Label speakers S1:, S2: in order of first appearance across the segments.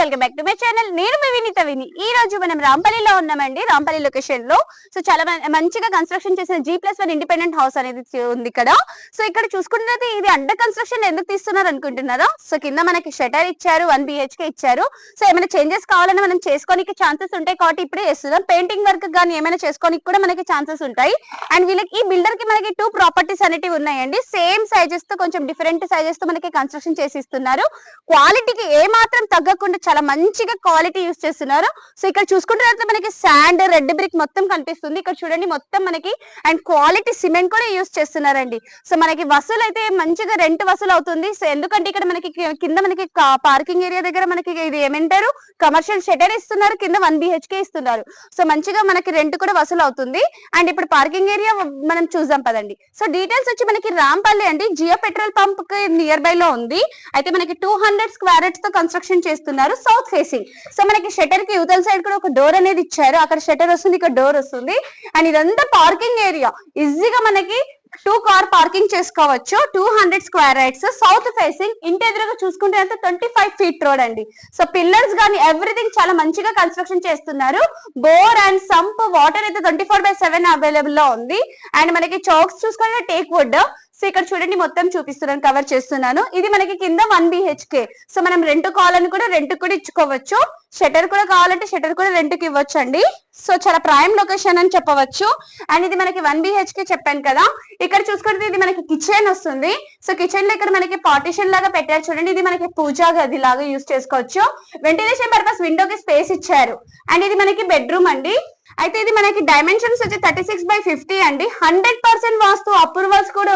S1: Welcome back to my channel. నేను మీ వినీత విని. ఈ రోజు మనం రాంపల్లిలో ఉన్నామండి. రాంపల్లి లొకేషన్లో. సో చాలా మంచిగా కన్స్ట్రక్షన్ చేసిన G plus one independent house అనేది ఉంది ఇక్కడ. సో ఇక్కడ చూసుకుంటే ఇది అండర్ కన్స్ట్రక్షన్ ఎందుకు తీస్తున్నారు అనుకుంటున్నారా? సో కింద మనకి షటర్ ఇచ్చారు వన్ బిహెచ్కే ఇచ్చారు. సో ఏమైనా చేంజెస్ కావాలన్నా మనం చేసుకోనికి ఛాన్సెస్ ఉంటాయి కాబట్టి ఇప్పుడే చేస్తున్నాం. పెయింటింగ్ వర్క్ కానీ ఏమైనా చేసుకోనికి కూడా మనకి ఛాన్సెస్ ఉంటాయి. అండ్ వీళ్ళకి ఈ బిల్డర్కి మనకి టూ ప్రాపర్టీస్ అనేటివి ఉన్నాయండి. సేమ్ సైజెస్తో కొంచెం డిఫరెంట్ సైజెస్తో మనకి కన్స్ట్రక్షన్ చేసి ఇస్తున్నారు. క్వాలిటీకి ఏ మాత్రం తగ్గకుండా చాలా మంచిగా క్వాలిటీ యూస్ చేస్తున్నారు. సో ఇక్కడ చూసుకుంటే మనకి శాండ్ రెడ్ బ్రిక్ మొత్తం కనిపిస్తుంది. ఇక్కడ చూడండి మొత్తం మనకి అండ్ క్వాలిటీ సిమెంట్ కూడా యూస్ చేస్తున్నారండి. సో మనకి వసూలు అయితే మంచిగా రెంట్ వసూలు అవుతుంది. సో ఎందుకంటే ఇక్కడ మనకి కింద మనకి పార్కింగ్ ఏరియా దగ్గర మనకి ఇది ఏమంటారు? కమర్షియల్ షెటర్ ఇస్తున్నారు. కింద వన్ బిహెచ్కే ఇస్తున్నారు. సో మంచిగా మనకి రెంట్ కూడా వసూలు అవుతుంది. అండ్ ఇప్పుడు పార్కింగ్ ఏరియా మనం చూద్దాం పదండి. సో డీటెయిల్స్ వచ్చి మనకి రాంపల్లి అండి. జియో పెట్రోల్ పంప్కి నియర్ బై లో ఉంది. అయితే మనకి టూ హండ్రెడ్ స్క్వేర్తో కన్స్ట్రక్షన్ చేస్తున్నారు. South facing. సో మనకి షటర్కి యువతల సైడ్ కూడా ఒక డోర్ అనేది ఇచ్చారు. అక్కడ షటర్ వస్తుంది ఇక్కడ డోర్ వస్తుంది. అండ్ ఇదంతా పార్కింగ్ ఏరియా. ఈజీగా మనకి టూ కార్ పార్కింగ్ చేసుకోవచ్చు. Two hundred square rights south facing ఇంటి ఎదురుగా చూసుకుంటే అంత ట్వంటీ ఫైవ్ ఫీట్ రోడ్ అండి. సో పిల్లర్స్ కానీ ఎవ్రీథింగ్ చాలా మంచిగా కన్స్ట్రక్షన్ చేస్తున్నారు. బోర్ అండ్ సంప్ వాటర్ అయితే ట్వంటీ ఫోర్ బై సెవెన్ అవైలబుల్లో ఉంది. అండ్ మనకి చౌక్స్ చూసుకుంటే టేక్ వుడ్. సో ఇక్కడ చూడండి మొత్తం చూపిస్తున్నాను కవర్ చేస్తున్నాను. ఇది మనకి కింద వన్ బిహెచ్కే సో మనం రెంట్ కావాలని కూడా రెంట్ కూడా ఇచ్చుకోవచ్చు. షటర్ కూడా కావాలంటే షటర్ కూడా రెంట్కి ఇవ్వచ్చు అండి సో చాలా ప్రైమ్ లొకేషన్ అని చెప్పవచ్చు. అండ్ ఇది మనకి వన్ బిహెచ్కే చెప్పాను కదా. ఇక్కడ చూసుకుంటే ఇది మనకి కిచెన్ వస్తుంది. సో కిచెన్లో ఇక్కడ మనకి పార్టీషన్ లాగా పెట్టారు. చూడండి ఇది మనకి పూజా గది లాగా యూస్ చేసుకోవచ్చు. వెంటిలేషన్ పర్పస్ విండోకి స్పేస్ ఇచ్చారు. అండ్ ఇది మనకి బెడ్రూమ్ అండి. అయితే ఇది మనకి డైమెన్షన్స్ వచ్చి థర్టీ సిక్స్ బై ఫిఫ్టీ అండి. హండ్రెడ్ పర్సెంట్ వాస్తు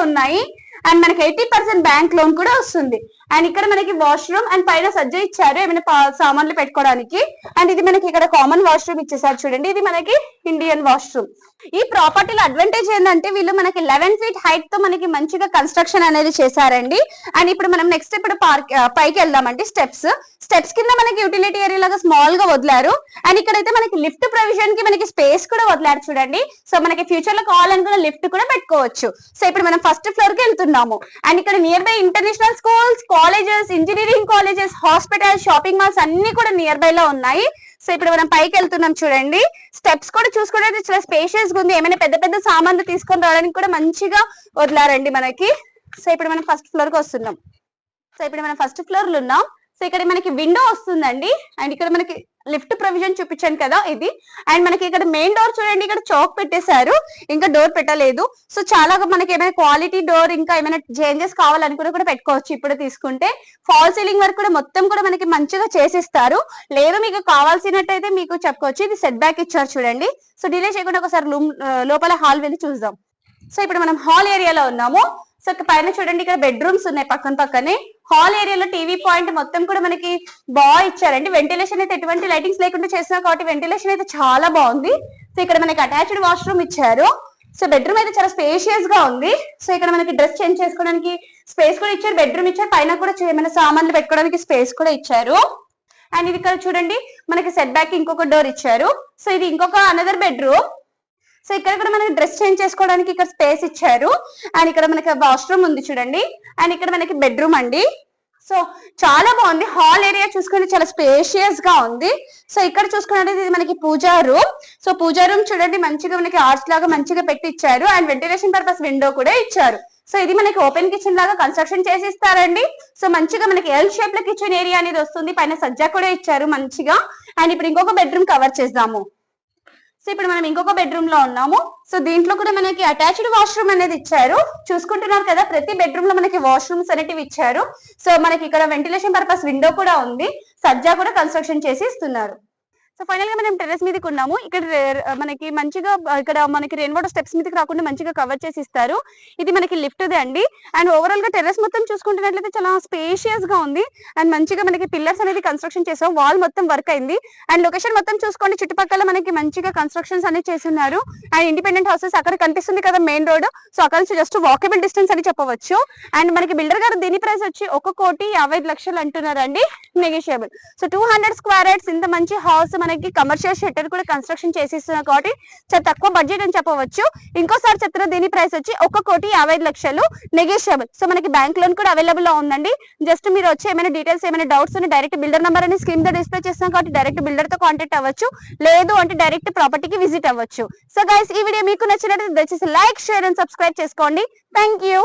S1: ఉన్నాయి. అండ్ మనకి ఎయిటీ పర్సెంట్ బ్యాంక్ లోన్ కూడా వస్తుంది. అండ్ ఇక్కడ మనకి వాష్రూమ్ అండ్ పైన సజ్జ ఇచ్చారు. ఏమైనా సామాన్లు పెట్టుకోవడానికి. అండ్ ఇది మనకి ఇక్కడ కామన్ వాష్రూమ్ ఇచ్చేసారు చూడండి. ఇది మనకి ఇండియన్ వాష్రూమ్ ఈ ప్రాపర్టీలో అడ్వాంటేజ్ ఏంటంటే వీళ్ళు మనకి లెవెన్ ఫీట్ హైట్తో మనకి మంచిగా కన్స్ట్రక్షన్ అనేది చేశారండి. అండ్ ఇప్పుడు మనం నెక్స్ట్ ఇప్పుడు పార్క్ పైకి వెళ్దామండి స్టెప్స్ స్టెప్స్ కింద మనకి యూటిలిటీ ఏరియా లాగా స్మాల్గా వదిలారు. అండ్ ఇక్కడైతే మనకి లిఫ్ట్ ప్రొవిజన్కి మనకి స్పేస్ కూడా వదిలారు చూడండి. సో మనకి ఫ్యూచర్లో కావాలనుకున్న లిఫ్ట్ కూడా పెట్టుకోవచ్చు. సో ఇప్పుడు మనం ఫస్ట్ ఫ్లోర్కి వెళ్తున్నాము. అండ్ ఇక్కడ nearby international schools colleges engineering colleges hospitals shopping malls అన్ని కూడా నియర్ బై లో ఉన్నాయి. సో ఇప్పుడు మనం పైకి వెళ్తున్నాం చూడండి. స్టెప్స్ కూడా చూసుకుంటే చాలా స్పేషియస్గా ఉంది. ఏమైనా పెద్ద పెద్ద సామాన్లు తీసుకొని రావడానికి కూడా మంచిగా వదిలారండి మనకి. సో ఇప్పుడు మనం ఫస్ట్ ఫ్లోర్కి వస్తున్నాం. సో ఇప్పుడు మనం ఫస్ట్ ఫ్లోర్లో ఉన్నాం. సో ఇక్కడ మనకి విండో వస్తుందండి. అండ్ ఇక్కడ మనకి లిఫ్ట్ ప్రొవిజన్ చూపించాను కదా ఇది. అండ్ మనకి ఇక్కడ మెయిన్ డోర్ చూడండి ఇక్కడ చాక్ పెట్టేశారు. ఇంకా డోర్ పెట్టలేదు. సో చాలా మనకి ఏమైనా క్వాలిటీ డోర్ ఇంకా ఏమైనా చేంజెస్ కావాలనుకుని కూడా పెట్టుకోవచ్చు ఇప్పుడు తీసుకుంటే. ఫాల్ సీలింగ్ వర్క్ కూడా మొత్తం కూడా మనకి మంచిగా చేసిస్తారు. లేదు మీకు కావాల్సినట్టయితే మీకు చెప్పుకోవచ్చు. ఇది సెట్ బ్యాక్ ఇచ్చారు చూడండి. సో డిలే చేయకుండా ఒకసారి లోపల హాల్ వెళ్ళి చూద్దాం. సో ఇప్పుడు మనం హాల్ ఏరియాలో ఉన్నాము. సో ఇక్కడ పైన చూడండి ఇక్కడ బెడ్రూమ్స్ ఉన్నాయి పక్కన పక్కనే. హాల్ ఏరియాలో టీవీ పాయింట్ మొత్తం కూడా మనకి బాగా ఇచ్చారండి. వెంటిలేషన్ అయితే ఎటువంటి లైటింగ్స్ లేకుండా చేసినా కాబట్టి వెంటిలేషన్ అయితే చాలా బాగుంది. సో ఇక్కడ మనకి అటాచ్డ్ వాష్రూమ్ ఇచ్చారు. సో బెడ్రూమ్ అయితే చాలా స్పేషియస్గా ఉంది. సో ఇక్కడ మనకి డ్రెస్ చేంజ్ చేసుకోవడానికి స్పేస్ కూడా ఇచ్చారు. బెడ్రూమ్ ఇచ్చారు. పైన కూడా ఏమైనా సామాన్లు పెట్టుకోవడానికి స్పేస్ కూడా ఇచ్చారు. అండ్ ఇది ఇక్కడ చూడండి మనకి సెట్ బ్యాక్ ఇంకొక డోర్ ఇచ్చారు. సో ఇది ఇంకొక అనదర్ బెడ్రూమ్ సో ఇక్కడ కూడా మనకి డ్రెస్ చేంజ్ చేసుకోవడానికి ఇక్కడ స్పేస్ ఇచ్చారు. అండ్ ఇక్కడ మనకి వాష్రూమ్ ఉంది చూడండి. అండ్ ఇక్కడ మనకి బెడ్రూమ్ అండి. సో చాలా బాగుంది. హాల్ ఏరియా చూసుకుంటే చాలా స్పేషియస్గా ఉంది. సో ఇక్కడ చూసుకున్నట్లయితే ఇది మనకి puja room. So puja room చూడండి మంచిగా మనకి ఆర్ట్స్ లాగా మంచిగా పెట్టి ఇచ్చారు అండ్ వెంటిలేషన్ పర్పస్ విండో కూడా ఇచ్చారు. సో ఇది మనకి ఓపెన్ కిచెన్ లాగా కన్స్ట్రక్షన్ చేసి ఇస్తారండి సో మంచిగా మనకి ఎల్ షేప్లో కిచెన్ ఏరియా అనేది వస్తుంది. పైన సజ్జా కూడా ఇచ్చారు మంచిగా. అండ్ ఇప్పుడు ఇంకొక బెడ్రూమ్ కవర్ చేద్దాము. సో ఇప్పుడు మనం ఇంకొక బెడ్రూమ్లో ఉన్నాము. సో దీంట్లో కూడా మనకి అటాచ్డ్ వాష్రూమ్ అనేది ఇచ్చారు. చూసుకుంటున్నారు కదా ప్రతి బెడ్రూమ్లో మనకి వాష్రూమ్స్ అనేటివి ఇచ్చారు. సో మనకి ఇక్కడ వెంటిలేషన్ పర్పస్ విండో కూడా ఉంది. సజ్జా కూడా కన్స్ట్రక్షన్ చేసి ఇస్తున్నారు. సో ఫైనల్గా మనం టెరెస్ మీదకి ఉన్నాము. ఇక్కడ మనకి మంచిగా ఇక్కడ మనకి రెయిన్ వాటర్ స్టెప్స్ మీదకి రాకుండా మంచిగా కవర్ చేసి ఇస్తారు ఇది మనకి లిఫ్ట్ అండి. అండ్ ఓవరాల్గా టెర్రస్ మొత్తం చూసుకుంటున్నట్లయితే చాలా స్పేషియస్గా ఉంది. అండ్ మంచిగా మనకి పిల్లర్స్ అనేది కన్స్ట్రక్షన్ చేసాం. వాల్ మొత్తం వర్క్ అయింది. అండ్ లొకేషన్ మొత్తం చూసుకోండి. చుట్టుపక్కల మనకి మంచిగా కన్స్ట్రక్షన్స్ అనేది చేస్తున్నారు. అండ్ ఇండిపెండెంట్ హౌసెస్ అక్కడ కనిపిస్తుంది కదా మెయిన్ రోడ్ సో అక్కడ నుంచి జస్ట్ వాకబుల్ డిస్టెన్స్ అని చెప్పవచ్చు. అండ్ మనకి బిల్డర్ గారు దీని ప్రైస్ వచ్చి ఒక కోటి యాభై లక్షలు లక్షలు అంటున్నారండి. Negotiable so two hundred square yards ఇంత మంచి హౌస్ మనకి కమర్షియల్ షెటర్ కూడా కన్స్ట్రక్షన్ చేసిస్తున్నారు కాబట్టి చాలా తక్కువ బడ్జెట్ అని చెప్పవచ్చు. ఇంకోసారి చెప్తున్న దీని ప్రైస్ వచ్చి ఒక కోటి యాభై లక్షలు నెగోషియబుల్ సో మనకి బ్యాంక్ లోన్ కూడా అవైలబుల్లో ఉందండి. జస్ట్ మీరు వచ్చి ఏమైనా డీటెయిల్స్ ఏమైనా డౌట్స్ ఉన్నాయి డైరెక్ట్ బిల్డర్ నెంబర్ అని స్క్రీన్తో డిస్ప్లే చేస్తున్నాం కాబట్టి డైరెక్ట్ బిల్డర్తో కాంటాక్ట్ అవ్వచ్చు. లేదు అంటే డైరెక్ట్ ప్రాపర్టీకి విజిట్ అవ్వచ్చు. సో గైస్ ఈ వీడియో మీకు నచ్చినట్టు దయచేసి లైక్ షేర్ అండ్ సబ్స్క్రైబ్ చేసుకోండి. Thank you